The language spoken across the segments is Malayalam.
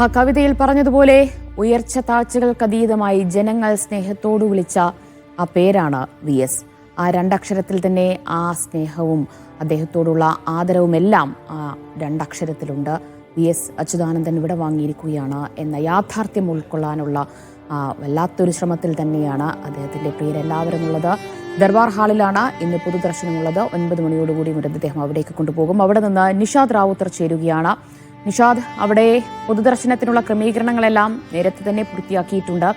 ആ കവിതയിൽ പറഞ്ഞതുപോലെ ഉയർച്ച താഴ്ചകൾക്കതീതമായി ജനങ്ങൾ സ്നേഹത്തോടു വിളിച്ച ആ പേരാണ് വി എസ്. ആ രണ്ടക്ഷരത്തിൽ തന്നെ ആ സ്നേഹവും അദ്ദേഹത്തോടുള്ള ആദരവും എല്ലാം ആ രണ്ടക്ഷരത്തിലുണ്ട്. വി എസ് അച്യുതാനന്ദൻ ഇവിടെ വാങ്ങിയിരിക്കുകയാണ് എന്ന യാഥാർത്ഥ്യം ഉൾക്കൊള്ളാനുള്ള വല്ലാത്തൊരു ശ്രമത്തിൽ തന്നെയാണ് അദ്ദേഹത്തിന്റെ പേരെല്ലാവരും ഉള്ളത്. ദർബാർ ഹാളിലാണ് ഇന്ന് പൊതുദർശനമുള്ളത്. ഒൻപത് മണിയോടുകൂടി മൃതദേഹം അവിടേക്ക് കൊണ്ടുപോകും. അവിടെ നിന്ന് നിഷാദ് റാവുത്തർ ചേരുകയാണ്. നിഷാദ് അവിടെ പൊതുദർശനത്തിനുള്ള ക്രമീകരണങ്ങളെല്ലാം നേരത്തെ തന്നെ പൂർത്തിയാക്കിയിട്ടുണ്ട്.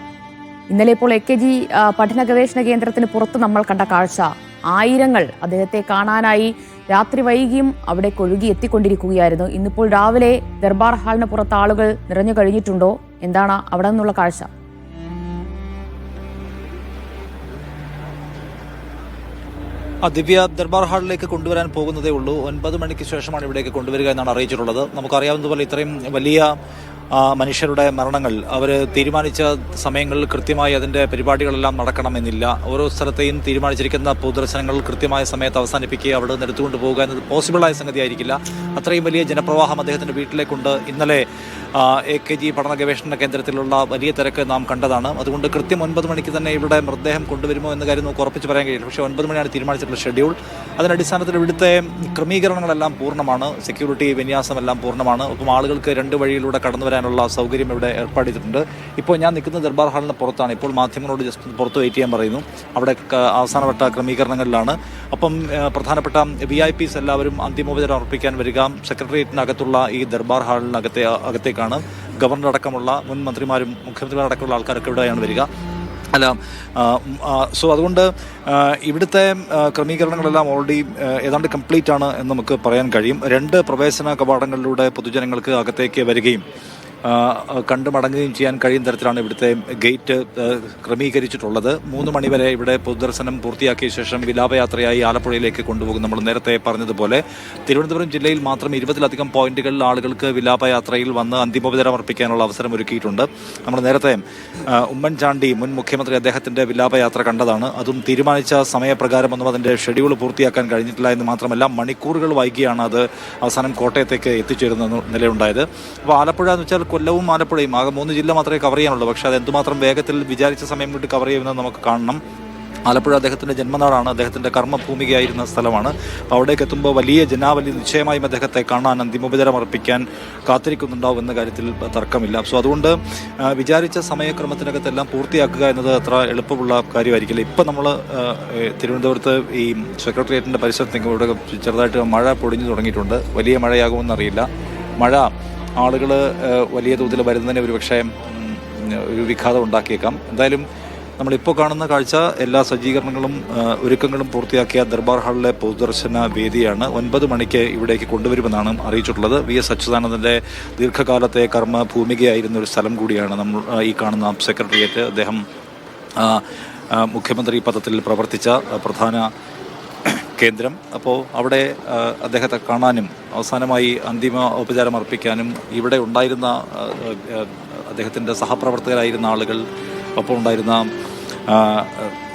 ഇന്നലെ ഇപ്പോൾ എ കെ ജി പഠന ഗവേഷണ കേന്ദ്രത്തിന് പുറത്ത് നമ്മൾ കണ്ട കാഴ്ച. ആയിരങ്ങൾ അദ്ദേഹത്തെ കാണാനായി രാത്രി വൈകിയും അവിടെ കൊഴുകി എത്തിക്കൊണ്ടിരിക്കുകയായിരുന്നു. ഇന്നിപ്പോൾ രാവിലെ ദർബാർ ഹാളിന് പുറത്ത് ആളുകൾ നിറഞ്ഞു കഴിഞ്ഞിട്ടുണ്ടോ? എന്താണ് അവിടെ നിന്നുള്ള കാഴ്ച? ആ ദിവ്യ ദർബാർ ഹാളിലേക്ക് കൊണ്ടുവരാൻ പോകുന്നതേ ഉള്ളൂ. ഒൻപത് മണിക്ക് ശേഷമാണ് ഇവിടേക്ക് കൊണ്ടുവരിക എന്നാണ് അറിയിച്ചിട്ടുള്ളത്. നമുക്കറിയാവുന്നതുപോലെ ഇത്രയും വലിയ മനുഷ്യരുടെ മരണങ്ങൾ അവർ തീരുമാനിച്ച സമയങ്ങളിൽ കൃത്യമായി അതിന്റെ പരിപാടികളെല്ലാം നടക്കണമെന്നില്ല. ഓരോ സ്ഥലത്തെയും തീരുമാനിച്ചിരിക്കുന്ന പൊതുദർശനങ്ങൾ കൃത്യമായ സമയത്ത് അവസാനിപ്പിക്കുക അവിടെ നിന്ന് എടുത്തുകൊണ്ട് പോകുക എന്നത് പോസിബിളായ സംഗതിയായിരിക്കില്ല. അത്രയും വലിയ ജനപ്രവാഹം അദ്ദേഹത്തിന്റെ വീട്ടിലേക്കുണ്ട്. ഇന്നലെ എ കെ ജി പഠന ഗവേഷണ കേന്ദ്രത്തിലുള്ള വലിയ തിരക്ക് നാം കണ്ടതാണ്. അതുകൊണ്ട് കൃത്യം ഒൻപത് മണിക്ക് തന്നെ ഇവിടെ മൃതദേഹം കൊണ്ടുവരുമോ എന്ന കാര്യം നമുക്ക് ഉറപ്പിച്ച് പറയാൻ കഴിയില്ല. പക്ഷേ ഒൻപത് മണിയാണ് തീരുമാനിച്ചിട്ടുള്ള ഷെഡ്യൂൾ അതിനടിസ്ഥാനത്തിൽ ഇവിടുത്തെ ക്രമീകരണങ്ങളെല്ലാം പൂർണമാണ്. സെക്യൂരിറ്റി വിന്യാസമെല്ലാം പൂർണമാണ്. ഒപ്പം ആളുകൾക്ക് രണ്ട് വഴിയിലൂടെ കടന്നു വരാനുള്ള സൗകര്യം ഇവിടെ ഏർപ്പാട് ഇപ്പോൾ ഞാൻ നിൽക്കുന്ന ദർബാർ ഹാളിന് പുറത്താണ്. ഇപ്പോൾ മാധ്യമങ്ങളോട് ജസ്റ്റ് പുറത്ത് വെയിറ്റ് ചെയ്യാൻ പറയുന്നു. അവിടെ അവസാനവട്ട ക്രമീകരണങ്ങളിലാണ്. അപ്പം പ്രധാനപ്പെട്ട വി ഐ പിസ് എല്ലാവരും അന്തിമോപചാരം അർപ്പിക്കാൻ വരിക. സെക്രട്ടേറിയറ്റിനകത്തുള്ള ഈ ദർബാർ ഹാളിനകത്തെ അകത്തേക്കാണ്. ഗവർണർ അടക്കമുള്ള മുൻ മന്ത്രിമാരും മുഖ്യമന്ത്രിമാരടക്കമുള്ള ആൾക്കാരൊക്കെ ഇവിടെയാണ് വരിക. അല്ല സോ അതുകൊണ്ട് ഇവിടുത്തെ ക്രമീകരണങ്ങളെല്ലാം ഓൾറെഡി ഏതാണ്ട് കംപ്ലീറ്റ് ആണ് എന്ന് നമുക്ക് പറയാൻ കഴിയും. രണ്ട് പ്രവേശന കവാടങ്ങളിലൂടെ പൊതുജനങ്ങൾക്ക് അകത്തേക്ക് വരികയും കണ്ടു മടങ്ങുകയും ചെയ്യാൻ കഴിയുന്ന തരത്തിലാണ് ഇവിടുത്തെ ഗേറ്റ് ക്രമീകരിച്ചിട്ടുള്ളത്. മൂന്ന് മണിവരെ ഇവിടെ പൊതുദർശനം പൂർത്തിയാക്കിയ ശേഷം വിലാപയാത്രയായി ആലപ്പുഴയിലേക്ക് കൊണ്ടുപോകും. നമ്മൾ നേരത്തെ പറഞ്ഞതുപോലെ തിരുവനന്തപുരം ജില്ലയിൽ മാത്രം ഇരുപതിലധികം പോയിന്റുകളിൽ ആളുകൾക്ക് വിലാപയാത്രയിൽ വന്ന് അന്തിമോപചാരം അർപ്പിക്കാനുള്ള അവസരം ഒരുക്കിയിട്ടുണ്ട്. നമ്മൾ നേരത്തെ ഉമ്മൻചാണ്ടി മുൻ മുഖ്യമന്ത്രി അദ്ദേഹത്തിന്റെ വിലാപയാത്ര കണ്ടതാണ്. അതും തീരുമാനിച്ച സമയപ്രകാരമൊന്നും അതിന്റെ ഷെഡ്യൂൾ പൂർത്തിയാക്കാൻ കഴിഞ്ഞിട്ടില്ല എന്ന് മാത്രമല്ല മണിക്കൂറുകൾ വൈകിയാണ് അത് അവസാനം കോട്ടയത്തേക്ക് എത്തിച്ചേരുന്ന നിലയുണ്ടായത്. അപ്പോൾ ആലപ്പുഴ എന്ന് വെച്ചാൽ കൊല്ലവും ആലപ്പുഴയും ആകെ മൂന്ന് ജില്ല മാത്രമേ കവർ ചെയ്യാനുള്ളൂ. പക്ഷേ അത് എന്തുമാത്രം വേഗത്തിൽ വിചാരിച്ച സമയം കൊണ്ട് കവർ ചെയ്യുമെന്ന് നമുക്ക് കാണണം. ആലപ്പുഴ അദ്ദേഹത്തിന്റെ ജന്മനാടാണ്. അദ്ദേഹത്തിന്റെ കർമ്മഭൂമികയായിരുന്ന സ്ഥലമാണ്. അവിടേക്ക് എത്തുമ്പോൾ വലിയ ജനാവലി നിശ്ചയമായും അദ്ദേഹത്തെ കാണാൻ അന്തിമോപചാരം അർപ്പിക്കാൻ കാത്തിരിക്കുന്നുണ്ടാവും എന്ന കാര്യത്തിൽ തർക്കമില്ല. സോ അതുകൊണ്ട് വിചാരിച്ച സമയക്രമത്തിനകത്തെല്ലാം പൂർത്തിയാക്കുക എന്നത് അത്ര എളുപ്പമുള്ള കാര്യമായിരിക്കില്ല. ഇപ്പം നമ്മൾ തിരുവനന്തപുരത്ത് ഈ സെക്രട്ടേറിയറ്റിന്റെ പരിസരത്ത് ഇവിടെ ചെറുതായിട്ട് മഴ പൊടിഞ്ഞു തുടങ്ങിയിട്ടുണ്ട്. വലിയ മഴയാകുമെന്നറിയില്ല. മഴ ആളുകൾ വലിയ തോതിൽ വരുന്നതിന് ഒരുപക്ഷെ ഒരു വിഘാതം ഉണ്ടാക്കിയേക്കാം. എന്തായാലും നമ്മളിപ്പോൾ കാണുന്ന കാഴ്ച എല്ലാ സജ്ജീകരണങ്ങളും ഒരുക്കങ്ങളും പൂർത്തിയാക്കിയ ദർബാർ ഹാളിലെ പൊതുദർശന വേദിയാണ്. ഒൻപത് മണിക്ക് ഇവിടേക്ക് കൊണ്ടുവരുമെന്നാണ് അറിയിച്ചിട്ടുള്ളത്. വി എസ് അച്യുതാനന്ദന്റെ ദീർഘകാലത്തെ കർമ്മ ഭൂമികയായിരുന്ന ഒരു സ്ഥലം കൂടിയാണ് നമ്മൾ ഈ കാണുന്ന സെക്രട്ടേറിയറ്റ്. അദ്ദേഹം മുഖ്യമന്ത്രി പദത്തിൽ പ്രവർത്തിച്ച പ്രധാന കേന്ദ്രം. അപ്പോൾ അവിടെ അദ്ദേഹത്തെ കാണാനും അവസാനമായി അന്തിമ ഉപചാരം അർപ്പിക്കാനും ഇവിടെ ഉണ്ടായിരുന്ന അദ്ദേഹത്തിന്റെ സഹപ്രവർത്തകരായിരുന്ന ആളുകൾ ഒപ്പം ഉണ്ടായിരുന്ന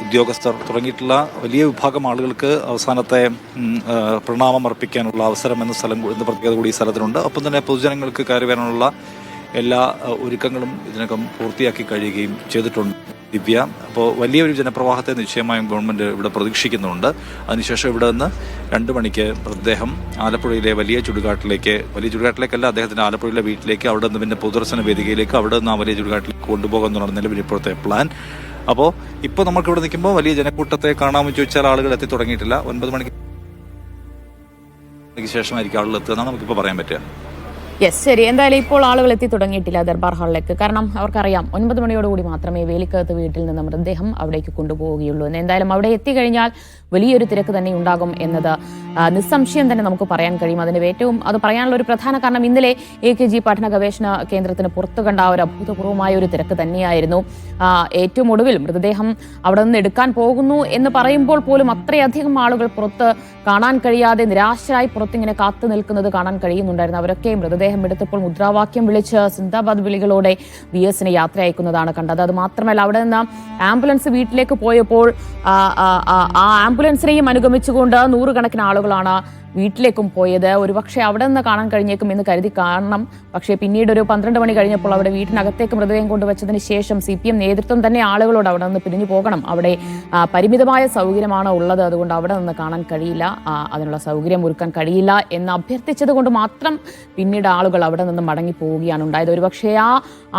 ഉദ്യോഗസ്ഥർ തുടങ്ങിയിട്ടുള്ള വലിയ വിഭാഗം ആളുകൾക്ക് അവസാനത്തെ പ്രണാമം അർപ്പിക്കാനുള്ള അവസരം എന്ന സ്ഥലം എന്ന പ്രത്യേകത കൂടി ഈ സ്ഥലത്തിനുണ്ട്. ഒപ്പം തന്നെ പൊതുജനങ്ങൾക്ക് കയറി വരാനുള്ള എല്ലാ ഒരുക്കങ്ങളും ഇതിനകം പൂർത്തിയാക്കി കഴിയുകയും ചെയ്തിട്ടുണ്ട്. ദിവ്യ. അപ്പോൾ വലിയൊരു ജനപ്രവാഹത്തെ നിശ്ചയമായും ഗവൺമെന്റ് ഇവിടെ പ്രതീക്ഷിക്കുന്നുണ്ട്. അതിനുശേഷം ഇവിടെ നിന്ന് രണ്ട് മണിക്ക് മൃതദേഹം ആലപ്പുഴയിലെ വലിയ ചുടുകാട്ടിലേക്ക് വലിയ ചുടുകാട്ടിലേക്കല്ല അദ്ദേഹത്തിന്റെ ആലപ്പുഴയിലെ വീട്ടിലേക്ക് അവിടെ നിന്ന് പിന്നെ പൊതുദർശന വേദികയിലേക്ക് അവിടെ നിന്ന് ആ വലിയ ചുടുകാട്ടിലേക്ക് കൊണ്ടുപോകുന്നതാണ് നിലവിൽ ഇപ്പോഴത്തെ പ്ലാൻ. അപ്പോൾ ഇപ്പോൾ നമുക്ക് ഇവിടെ നിൽക്കുമ്പോൾ വലിയ ജനക്കൂട്ടത്തെ കാണാമെന്ന് ചോദിച്ചാൽ ആളുകൾ എത്തി തുടങ്ങിയിട്ടില്ല. ഒൻപത് മണിക്ക് ശേഷമായിരിക്കും ആളുകൾ എത്തുക എന്നാണ് നമുക്കിപ്പോൾ പറയാൻ പറ്റുക. യെസ് ശരി. എന്തായാലും ഇപ്പോൾ ആളുകൾ എത്തി തുടങ്ങിയിട്ടില്ല ദർബാർ ഹാളിലേക്ക്. കാരണം അവർക്കറിയാം ഒൻപത് മണിയോടുകൂടി മാത്രമേ വേലിക്കകത്ത് വീട്ടിൽ നിന്ന് മൃതദേഹം അവിടേക്ക് കൊണ്ടുപോവുകയുള്ളൂ. എന്ന് എന്തായാലും അവിടെ എത്തിക്കഴിഞ്ഞാൽ വലിയൊരു തിരക്ക് തന്നെ ഉണ്ടാകും എന്നത് നിസ്സംശയം തന്നെ നമുക്ക് പറയാൻ കഴിയും. അതിന് ഏറ്റവും അത് പറയാനുള്ള ഒരു പ്രധാന കാരണം ഇന്നലെ എ കെ ജി പഠന ഗവേഷണ കേന്ദ്രത്തിന് പുറത്തു കണ്ട ഒരു അഭൂതപൂർവമായ ഒരു തിരക്ക് തന്നെയായിരുന്നു. ഏറ്റവും ഒടുവിൽ മൃതദേഹം അവിടെ നിന്ന് എടുക്കാൻ പോകുന്നു എന്ന് പറയുമ്പോൾ പോലും അത്രയധികം ആളുകൾ പുറത്ത് കാണാൻ കഴിയാതെ നിരാശരായി പുറത്തിങ്ങനെ കാത്തു നിൽക്കുന്നത് കാണാൻ കഴിയുന്നുണ്ടായിരുന്നു. അവരൊക്കെ മൃതദേഹം എടുത്തപ്പോൾ മുദ്രാവാക്യം വിളിച്ച് സിന്ദാബാദ് വിളികളോടെ വി എസിനെ യാത്ര അയക്കുന്നതാണ് കണ്ടത്. അത് മാത്രമല്ല അവിടെ നിന്ന് ആംബുലൻസ് വീട്ടിലേക്ക് പോയപ്പോൾ ആ ആംബുലൻസിനെയും അനുഗമിച്ചുകൊണ്ട് നൂറുകണക്കിന് ആളുകളാണ് വീട്ടിലേക്കും പോയത്. ഒരു പക്ഷേ അവിടെ നിന്ന് കാണാൻ കഴിഞ്ഞേക്കും എന്ന് കരുതി കാണണം. പക്ഷേ പിന്നീട് ഒരു പന്ത്രണ്ട് മണി കഴിഞ്ഞപ്പോൾ അവിടെ വീട്ടിനകത്തേക്ക് മൃതദേഹം കൊണ്ടുവച്ചതിന് ശേഷം സി പി എം നേതൃത്വം തന്നെ ആളുകളോട് അവിടെ നിന്ന് പിരിഞ്ഞു പോകണം. അവിടെ പരിമിതമായ സൗകര്യമാണ് ഉള്ളത്. അതുകൊണ്ട് അവിടെ നിന്ന് കാണാൻ കഴിയില്ല. അതിനുള്ള സൗകര്യം ഒരുക്കാൻ കഴിയില്ല എന്ന് അഭ്യർത്ഥിച്ചത് കൊണ്ട് മാത്രം പിന്നീട് ആളുകൾ അവിടെ നിന്ന് മടങ്ങി പോവുകയാണ് ഉണ്ടായത്. ഒരുപക്ഷെ ആ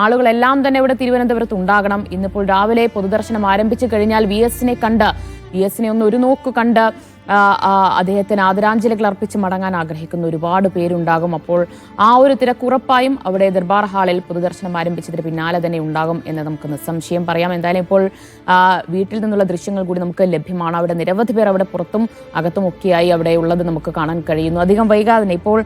ആളുകളെല്ലാം തന്നെ ഇവിടെ തിരുവനന്തപുരത്ത് ഉണ്ടാകണം. ഇന്നിപ്പോൾ രാവിലെ പൊതുദർശനം ആരംഭിച്ചു കഴിഞ്ഞാൽ വി എസിനെ കണ്ട് വി എസിനെ ഒന്ന് ഒരു നോക്ക് കണ്ട് അദ്ദേഹത്തിന് ആദരാഞ്ജലികൾ അർപ്പിച്ച് മടങ്ങാൻ ആഗ്രഹിക്കുന്ന ഒരുപാട് പേരുണ്ടാകും. അപ്പോൾ ആ ഒരു തിരക്കുറപ്പായും അവിടെ ദർബാർ ഹാളിൽ പൊതുദർശനം ആരംഭിച്ചതിന് പിന്നാലെ തന്നെ ഉണ്ടാകും എന്ന് നമുക്ക് നിസ്സംശയം പറയാം. എന്തായാലും ഇപ്പോൾ വീട്ടിൽ നിന്നുള്ള ദൃശ്യങ്ങൾ കൂടി നമുക്ക് ലഭ്യമാണ്. അവിടെ നിരവധി പേർ അവിടെ പുറത്തും അകത്തും ഒക്കെയായി അവിടെ ഉള്ളത് നമുക്ക് കാണാൻ കഴിയുന്നു. അധികം വൈകാതെ തന്നെ ഇപ്പോൾ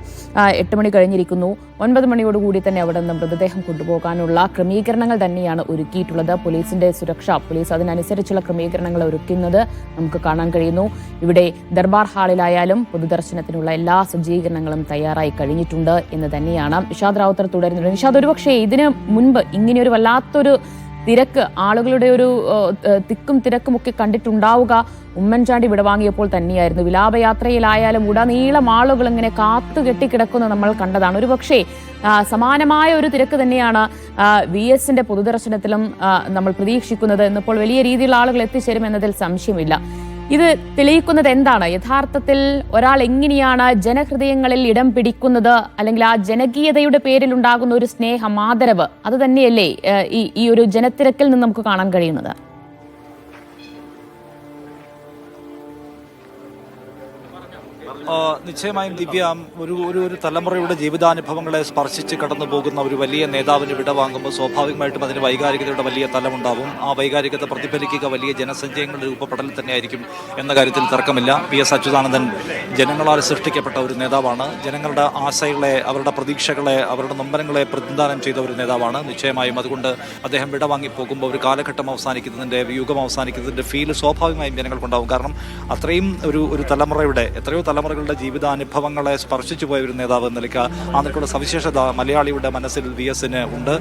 എട്ട് മണി കഴിഞ്ഞിരിക്കുന്നു. ഒൻപത് മണിയോടുകൂടി തന്നെ അവിടെ നിന്ന് മൃതദേഹം കൊണ്ടുപോകാനുള്ള ക്രമീകരണങ്ങൾ തന്നെയാണ് ഒരുക്കിയിട്ടുള്ളത്. പോലീസിന്റെ സുരക്ഷ പോലീസ് അതിനനുസരിച്ചുള്ള ക്രമീകരണങ്ങൾ ഒരുക്കുന്നത്. നമുക്ക് കാണാൻ കഴിയുന്നു. ഇവിടെ ദർബാർ ഹാളിലായാലും പൊതുദർശനത്തിനുള്ള എല്ലാ സജ്ജീകരണങ്ങളും തയ്യാറായി കഴിഞ്ഞിട്ടുണ്ട് എന്ന് തന്നെയാണ്. നിഷാദ് റാവുത്തർ തുടരുന്നത് നിഷാദ് ഒരുപക്ഷെ ഇതിന് മുൻപ് ഇങ്ങനെയൊരു വല്ലാത്തൊരു തിരക്ക് ആളുകളുടെ ഒരു തിക്കും തിരക്കും ഒക്കെ കണ്ടിട്ടുണ്ടാവുക. ഉമ്മൻചാണ്ടി വിടവാങ്ങിയപ്പോൾ തന്നെയായിരുന്നു. വിലാപയാത്രയിലായാലും ഉടനീളം ആളുകൾ ഇങ്ങനെ കാത്തു കെട്ടിക്കിടക്കുന്നത് നമ്മൾ കണ്ടതാണ്. ഒരു പക്ഷേ സമാനമായ ഒരു തിരക്ക് തന്നെയാണ് വി എസിന്റെ പൊതുദർശനത്തിലും നമ്മൾ പ്രതീക്ഷിക്കുന്നത്. ഇന്നിപ്പോൾ വലിയ രീതിയിലുള്ള ആളുകൾ എത്തിച്ചേരും എന്നതിൽ സംശയമില്ല. ഇത് തെളിയിക്കുന്നത് എന്താണ്? യഥാർത്ഥത്തിൽ ഒരാൾ എങ്ങനെയാണ് ജനഹൃദയങ്ങളിൽ ഇടം പിടിക്കുന്നത്? അല്ലെങ്കിൽ ആ ജനകീയതയുടെ പേരിൽ ഉണ്ടാകുന്ന ഒരു സ്നേഹം ആദരവ് അത് തന്നെയല്ലേ ഈ ഈ ഒരു ജനത്തിരക്കിൽ നിന്ന് നമുക്ക് കാണാൻ കഴിയുന്നത്? നിശ്ചയമായും ദിവ്യ ഒരു ഒരു ഒരു തലമുറയുടെ ജീവിതാനുഭവങ്ങളെ സ്പർശിച്ച് കടന്നു പോകുന്ന ഒരു വലിയ നേതാവിന് വിടവാങ്ങുമ്പോൾ സ്വാഭാവികമായിട്ടും അതിന് വൈകാരികതയുടെ വലിയ തലമുണ്ടാവും. ആ വൈകാരികത പ്രതിഫലിക്കുക വലിയ ജനസഞ്ചയങ്ങളുടെ രൂപപ്പെടൽ തന്നെയായിരിക്കും എന്ന കാര്യത്തിൽ തർക്കമില്ല. പി എസ് അച്യുതാനന്ദൻ ജനങ്ങളാൽ സൃഷ്ടിക്കപ്പെട്ട ഒരു നേതാവാണ്. ജനങ്ങളുടെ ആശയങ്ങളെ അവരുടെ പ്രതീക്ഷകളെ അവരുടെ നൊമ്പരങ്ങളെ പ്രതിദാനം ചെയ്ത ഒരു നേതാവാണ്. നിശ്ചയമായും അതുകൊണ്ട് അദ്ദേഹം വിടവാങ്ങി പോകുമ്പോൾ ഒരു കാലഘട്ടം അവസാനിക്കുന്നതിന്റെ യുഗം അവസാനിക്കുന്നതിന്റെ ഫീൽ സ്വാഭാവികമായും ജനങ്ങൾക്കുണ്ടാവും. കാരണം അത്രയും ഒരു ഒരു തലമുറയുടെ എത്രയോ തലമുറകളുടെ ജീവിതാനുഭവങ്ങളെ സ്പർശിച്ചു പോയ ഒരു നേതാവ് എന്ന നിലയ്ക്ക് ആ സവിശേഷത മലയാളിയുടെ മനസ്സിൽ വി എസിന് ഉണ്ട്.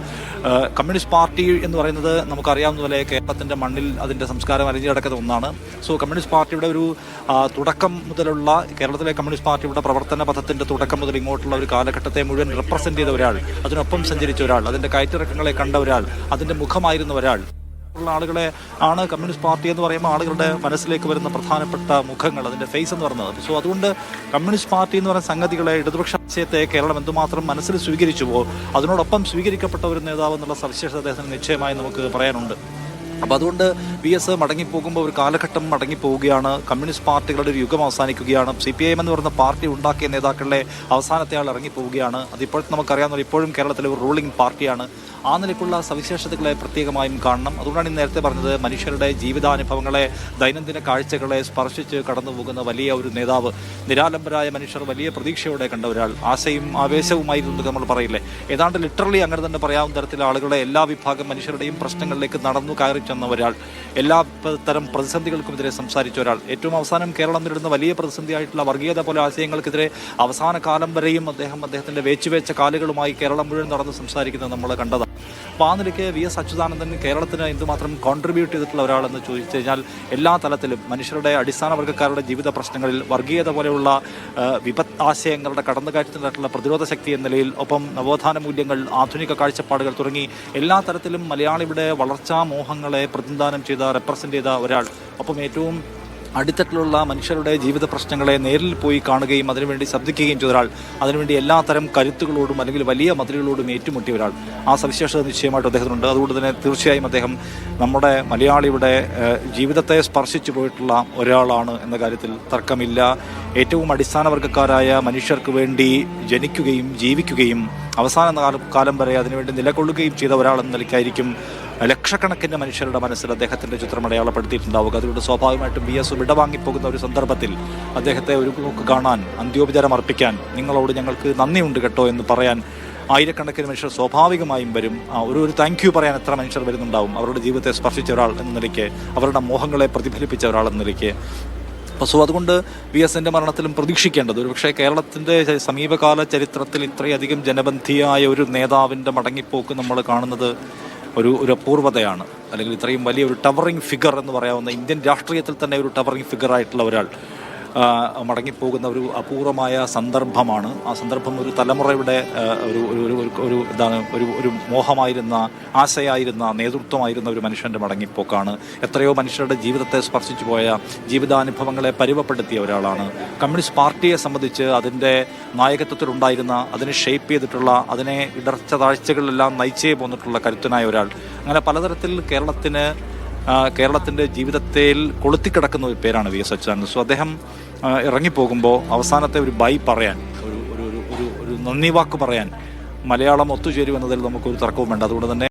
കമ്മ്യൂണിസ്റ്റ് പാർട്ടി എന്ന് പറയുന്നത് നമുക്കറിയാവുന്ന പോലെ കേരളത്തിന്റെ മണ്ണിൽ അതിന്റെ സംസ്കാരം അലിഞ്ഞു കിടക്കുന്ന ഒന്നാണ്. സോ കമ്മ്യൂണിസ്റ്റ് പാർട്ടിയുടെ ഒരു തുടക്കം മുതലുള്ള കേരളത്തിലെ കമ്മ്യൂണിസ്റ്റ് പാർട്ടിയുടെ പ്രവർത്തന പഥത്തിന്റെ തുടക്കം മുതൽ ഇങ്ങോട്ടുള്ള ഒരു കാലഘട്ടത്തെ മുഴുവൻ റിപ്രസെന്റ് ചെയ്ത ഒരാൾ അതിനൊപ്പം സഞ്ചരിച്ച ഒരാൾ അതിന്റെ കയറ്റിറക്കങ്ങളെ കണ്ട ഒരാൾ അതിന്റെ മുഖമായിരുന്ന ഒരാൾ ഉള്ള ആളുകളെ ആണ് കമ്മ്യൂണിസ്റ്റ് പാർട്ടി എന്ന് പറയുമ്പോൾ ആളുകളുടെ മനസ്സിലേക്ക് വരുന്ന പ്രധാനപ്പെട്ട മുഖങ്ങൾ അതിന്റെ ഫേസ് എന്ന് പറയുന്നത്. സോ അതുകൊണ്ട് കമ്മ്യൂണിസ്റ്റ് പാർട്ടി എന്ന് പറയുന്ന സംഗതികളെ ഇടതുപക്ഷ ആശയത്തെ കേരളം എന്തുമാത്രം മനസ്സിൽ സ്വീകരിച്ചുവോ അതിനോടൊപ്പം സ്വീകരിക്കപ്പെട്ട ഒരു നേതാവ് എന്നുള്ള സവിശേഷത അദ്ദേഹത്തിന് നിശ്ചയമായി നമുക്ക് പറയാനുണ്ട്. അപ്പോൾ അതുകൊണ്ട് വി എസ് മടങ്ങിപ്പോകുമ്പോൾ ഒരു കാലഘട്ടം മടങ്ങിപ്പോവുകയാണ്. കമ്മ്യൂണിസ്റ്റ് പാർട്ടികളുടെ ഒരു യുഗം അവസാനിക്കുകയാണ്. സി പി ഐ എം എന്ന് പറയുന്ന പാർട്ടി ഉണ്ടാക്കിയ നേതാക്കളുടെ അവസാനത്തെ ആൾ ഇറങ്ങിപ്പോവുകയാണ്. അതിപ്പോഴത്തെ നമുക്കറിയാവുന്ന ഇപ്പോഴും കേരളത്തിലെ ഒരു റൂളിംഗ് പാർട്ടിയാണ്. ആ നിലയ്ക്കുള്ള സവിശേഷതകളെ പ്രത്യേകമായും കാണണം. അതുകൊണ്ടാണ് ഈ നേരത്തെ പറഞ്ഞത് മനുഷ്യരുടെ ജീവിതാനുഭവങ്ങളെ ദൈനംദിന കാഴ്ചകളെ സ്പർശിച്ച് കടന്നുപോകുന്ന വലിയ ഒരു നേതാവ്. നിരാലംബരായ മനുഷ്യർ വലിയ പ്രതീക്ഷയോടെ കണ്ട ഒരാൾ. ആശയും ആവേശവുമായിരുന്നു നമ്മൾ പറയില്ലേ? ഏതാണ്ട് ലിറ്ററലി അങ്ങനെ തന്നെ പറയാവുന്ന തരത്തിൽ ആളുകളെ എല്ലാ വിഭാഗം മനുഷ്യരുടെയും പ്രശ്നങ്ങളിലേക്ക് നടന്നു കയറി ചെന്ന ഒരാൾ. എല്ലാ തരം തരം പ്രതിസന്ധികൾക്കുമെതിരെ സംസാരിച്ച ഒരാൾ. ഏറ്റവും അവസാനം കേരളം നേരിടുന്ന വലിയ പ്രതിസന്ധിയായിട്ടുള്ള വർഗീയത പോലെ ആശയങ്ങൾക്കെതിരെ അവസാന കാലം വരെയും അദ്ദേഹം അദ്ദേഹത്തിന്റെ വേച്ചുവേച്ച കാലുകളുമായി കേരളം മുഴുവൻ നടന്ന് സംസാരിക്കുന്നത് നമ്മൾ കണ്ടതാണ്. അപ്പോൾ വി എസ് അച്യുതാനന്ദൻ കേരളത്തിന് എന്തുമാത്രം കോൺട്രിബ്യൂട്ട് ചെയ്തിട്ടുള്ള ഒരാളെന്ന് ചോദിച്ചു കഴിഞ്ഞാൽ എല്ലാ തലത്തിലും മനുഷ്യരുടെ അടിസ്ഥാന വർഗക്കാരുടെ ജീവിത പ്രശ്നങ്ങളിൽ വർഗീയത പോലെയുള്ള വിപത് ആശയങ്ങളുടെ കടന്നുകയറ്റത്തിനായിട്ടുള്ള പ്രതിരോധ ശക്തി എന്ന നിലയിൽ ഒപ്പം നവോത്ഥാന മൂല്യങ്ങൾ ആധുനിക കാഴ്ചപ്പാടുകൾ തുടങ്ങി എല്ലാ തരത്തിലും മലയാളിയുടെ വളർച്ചാ മോഹങ്ങളെ പ്രതിനിധാനം ചെയ്ത റെപ്രസെന്റ് ചെയ്ത ഒരാൾ. ഒപ്പം ഏറ്റവും അടിത്തട്ടിലുള്ള മനുഷ്യരുടെ ജീവിത പ്രശ്നങ്ങളെ നേരിൽ പോയി കാണുകയും അതിനുവേണ്ടി ശബ്ദിക്കുകയും ചെയ്ത ഒരാൾ അതിനുവേണ്ടി എല്ലാ തരം കരുത്തുകളോടും അല്ലെങ്കിൽ വലിയ മതിലുകളോടും ഏറ്റുമുട്ടിയ ഒരാൾ ആ സവിശേഷത നിശ്ചയമായിട്ട് അദ്ദേഹത്തിനുണ്ട്. അതുകൊണ്ട് തന്നെ തീർച്ചയായും അദ്ദേഹം നമ്മുടെ മലയാളിയുടെ ജീവിതത്തെ സ്പർശിച്ചു പോയിട്ടുള്ള ഒരാളാണ് എന്ന കാര്യത്തിൽ തർക്കമില്ല. ഏറ്റവും അടിസ്ഥാന വർഗക്കാരായ മനുഷ്യർക്ക് വേണ്ടി ജനിക്കുകയും ജീവിക്കുകയും അവസാന കാലം വരെ അതിനുവേണ്ടി നിലകൊള്ളുകയും ചെയ്ത ഒരാളെന്ന നിലയ്ക്കായിരിക്കും ലക്ഷക്കണക്കിന് മനുഷ്യരുടെ മനസ്സിൽ അദ്ദേഹത്തിന്റെ ചിത്രം അടയാളപ്പെടുത്തിയിട്ടുണ്ടാവുക. അതിലൂടെ സ്വാഭാവികമായിട്ടും ബി എസ് വിടവാങ്ങിപ്പോകുന്ന ഒരു സന്ദർഭത്തിൽ അദ്ദേഹത്തെ ഒരു നോക്ക് കാണാൻ അന്ത്യോപചാരം അർപ്പിക്കാൻ നിങ്ങളോട് ഞങ്ങൾക്ക് നന്ദിയുണ്ട് കേട്ടോ എന്ന് പറയാൻ ആയിരക്കണക്കിന് മനുഷ്യർ സ്വാഭാവികമായും വരും. ഒരു ഒരു താങ്ക് യു പറയാൻ എത്ര മനുഷ്യർ വരുന്നുണ്ടാവും. അവരുടെ ജീവിതത്തെ സ്പർശിച്ച ഒരാൾ എന്ന നിലയ്ക്ക് അവരുടെ മോഹങ്ങളെ പ്രതിഫലിപ്പിച്ച ഒരാൾ എന്ന നിലയ്ക്ക്. സോ അതുകൊണ്ട് വി എസിന്റെ മരണത്തിലും പ്രതീക്ഷിക്കേണ്ടത്. ഒരുപക്ഷെ കേരളത്തിന്റെ ച- സമീപകാല ചരിത്രത്തിൽ ഇത്രയധികം ജനബന്ധിയായ ഒരു നേതാവിന്റെ മടങ്ങിപ്പോക്ക് നമ്മൾ കാണുന്നത് ഒരു ഒരു അപൂർവതയാണ്. അല്ലെങ്കിൽ ഇത്രയും വലിയ ഒരു ടവറിംഗ് ഫിഗർ എന്ന് പറയാവുന്ന ഇന്ത്യൻ രാഷ്ട്രീയത്തിൽ തന്നെ ഒരു ടവറിംഗ് ഫിഗർ ആയിട്ടുള്ള ഒരാൾ മടങ്ങിപ്പോകുന്ന ഒരു അപൂർവമായ സന്ദർഭമാണ്. ആ സന്ദർഭം ഒരു തലമുറയുടെ ഒരു ഒരു ഒരു എന്താണ് ഒരു ഒരു മോഹമായിരുന്ന ആശയായിരുന്ന നേതൃത്വമായിരുന്ന ഒരു മനുഷ്യന്റെ മടങ്ങിപ്പോക്കാണ്. എത്രയോ മനുഷ്യരുടെ ജീവിതത്തെ സ്പർശിച്ചു പോയ ജീവിതാനുഭവങ്ങളെ പരുവപ്പെടുത്തിയ ഒരാളാണ്. കമ്മ്യൂണിസ്റ്റ് പാർട്ടിയെ സംബന്ധിച്ച് അതിന്റെ നായകത്വത്തിലുണ്ടായിരുന്ന അതിനെ ഷേപ്പ് ചെയ്തിട്ടുള്ള അതിനെ ഇടർച്ച താഴ്ചകളിലെല്ലാം നയിച്ചേ പോന്നിട്ടുള്ള കരുത്തനായ ഒരാൾ. അങ്ങനെ പലതരത്തിൽ കേരളത്തിന് കേരളത്തിന്റെ ജീവിതത്തിൽ കൊളുത്തിക്കിടക്കുന്ന ഒരു പേരാണ് വി എസ് അച്യുതാനന്ദൻ. സോ അദ്ദേഹം ഇറങ്ങിപ്പോകുമ്പോൾ അവസാനത്തെ ഒരു ബൈ പറയാൻ ഒരു ഒരു ഒരു ഒരു നന്ദി വാക്ക് പറയാൻ മലയാളം ഒത്തുചേരുമെന്നതിൽ നമുക്കൊരു തർക്കവും വേണ്ട. അതുകൊണ്ട് തന്നെ